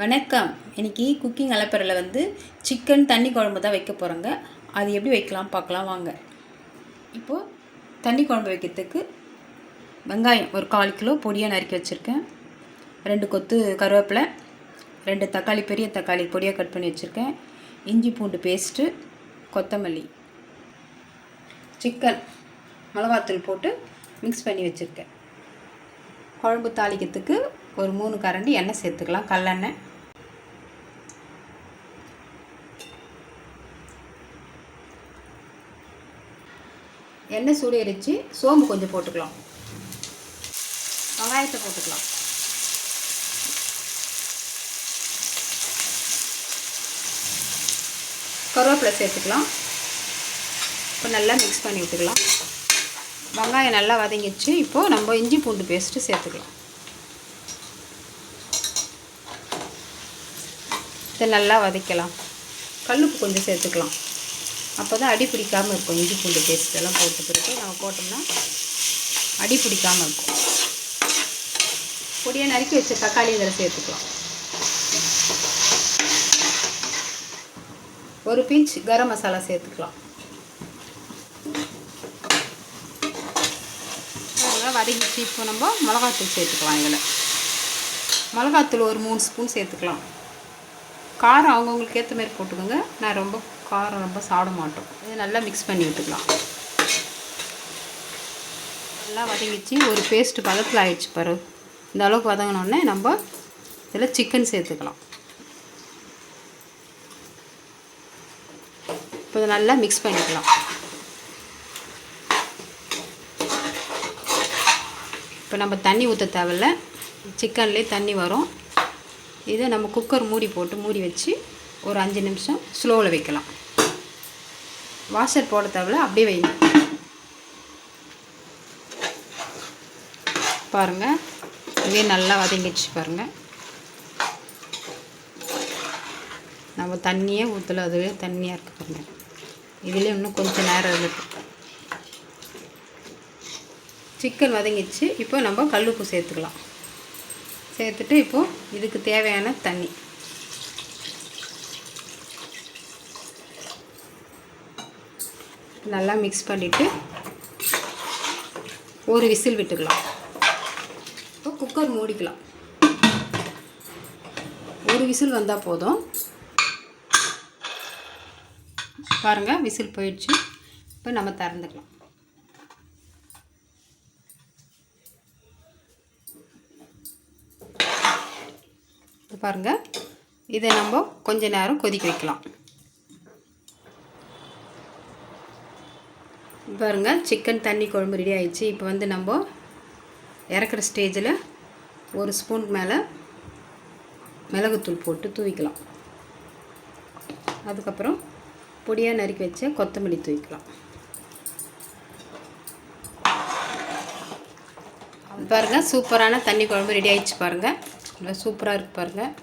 வணக்கம். இன்றைக்கி குக்கிங் அலப்பறையில் வந்து சிக்கன் தண்ணி குழம்பு தான் வைக்க போகிறோங்க அது எப்படி வைக்கலாம் பார்க்கலாம் வாங்க. இப்போது தண்ணி குழம்பு வைக்கிறதுக்கு வெங்காயம் ஒரு கால் கிலோ பொடியாக நறுக்கி வச்சுருக்கேன். ரெண்டு கொத்து கருவேப்பிலை ரெண்டு தக்காளி பெரிய தக்காளி பொடியாக கட் பண்ணி வச்சுருக்கேன். இஞ்சி பூண்டு பேஸ்ட்டு கொத்தமல்லி சிக்கன் மிளகாத்தூள் போட்டு மிக்ஸ் பண்ணி வச்சுருக்கேன். குழம்பு தாளிக்கிறதுக்கு ஒரு மூணு கரண்டி எண்ணெய் சேர்த்துக்கலாம். கல்லெண்ணெய் எண்ணெய் சூடு எரிச்சு சோம்பு கொஞ்சம் போட்டுக்கலாம். வெங்காயத்தை போட்டுக்கலாம். கருவேப்பிலை சேர்த்துக்கலாம். இப்போ நல்லா மிக்ஸ் பண்ணி விட்டுக்கலாம். வெங்காயம் நல்லா வதங்கிச்சு இப்போது நம்ம இஞ்சி பூண்டு பேஸ்ட்டு சேர்த்துக்கலாம். இதை நல்லா வதக்கலாம். கல்லுப்பு கொஞ்சம் சேர்த்துக்கலாம். அப்போ தான் அடி பிடிக்காமல் இருக்கும். இஞ்சி பூண்டு பேஸ்ட் எல்லாம் போட்ட பிறகு நம்ம போட்டோம்னா அடி பிடிக்காமல் இருக்கும். பொடியை நறுக்கி வச்ச தக்காளி இதில் சேர்த்துக்கலாம். ஒரு பிஞ்ச் கரம் மசாலா சேர்த்துக்கலாம். பாருங்க வதங்கிச்சு இப்போ நம்ம மிளகாத்தூள் சேர்த்துக்கலாம் இதில். மிளகாத்தூள் ஒரு மூணு ஸ்பூன் சேர்த்துக்கலாம். காரம் அவங்கவுங்களுக்கு ஏற்ற மாதிரி போட்டுக்கோங்க. நான் ரொம்ப காரம் ரொம்ப சாப்பிட மாட்டோம். இது நல்லா மிக்ஸ் பண்ணி விட்டுக்கலாம். நல்லா வதங்கிச்சு ஒரு பேஸ்ட்டு பதத்தில் ஆயிடுச்சு பாரு. இந்த அளவுக்கு வதங்கினோடனே நம்ம இதில் சிக்கன் சேர்த்துக்கலாம். இப்போ இதை நல்லா மிக்ஸ் பண்ணிக்கலாம். இப்போ நம்ம தண்ணி ஊற்ற தேவையில்ல. சிக்கன்லேயே தண்ணி வரும். இதை நம்ம குக்கர் மூடி போட்டு மூடி வச்சு ஒரு அஞ்சு நிமிஷம் ஸ்லோவில் வைக்கலாம். வாஷர் போட தேவையில்ல அப்படியே வைங்க. பாருங்கள் இதே நல்லா வதங்கிடுச்சு பாருங்கள் நம்ம தண்ணியே ஊற்றல அதுவே தண்ணியாக இருக்கு பாருங்கள் இதுலேயே இன்னும் கொஞ்சம் நேரம் இருக்கு. சிக்கன் வதங்கிடுச்சு இப்போ நம்ம கல்லுப்பு சேர்த்துக்கலாம். சேர்த்துட்டு இப்போது இதுக்கு தேவையான தண்ணி. நல்லா மிக்ஸ் பண்ணிவிட்டு ஒரு விசில் விட்டுக்கலாம். இப்போ குக்கர் மூடிக்கலாம். ஒரு விசில் வந்தால் போதும். பாருங்கள் விசில் போயிடுச்சு. இப்போ நம்ம திறந்துக்கலாம். பாருங்கள் இதை நம்ம கொஞ்ச நேரம் கொதிக்க வைக்கலாம். பாருங்கள் சிக்கன் தண்ணி குழம்பு ரெடி ஆயிடுச்சு. இப்போ வந்து நம்ம இறக்குற ஸ்டேஜில் ஒரு ஸ்பூன் மேலே மிளகுத்தூள் போட்டு தூவிக்கலாம். அதுக்கப்புறம் பொடியாக நறுக்கி வச்ச கொத்தமல்லி தூவிக்கலாம். பாருங்கள் சூப்பரான தண்ணி குழம்பு ரெடி ஆயிடுச்சு பாருங்கள் நல்லா சூப்பராக இருக்குது பாருங்கள்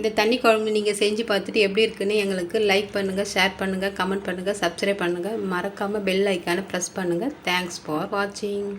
இந்த தண்ணி குழம்பு நீங்கள் செஞ்சு பார்த்துட்டு எப்படி இருக்குன்னு எங்களுக்கு லைக் பண்ணுங்கள் ஷேர் பண்ணுங்கள் கமெண்ட் பண்ணுங்கள் சப்ஸ்கிரைப் பண்ணுங்கள் மறக்காமல் பெல் ஐக்கானை ப்ரெஸ் பண்ணுங்கள் தேங்க்ஸ் ஃபார் வாட்சிங்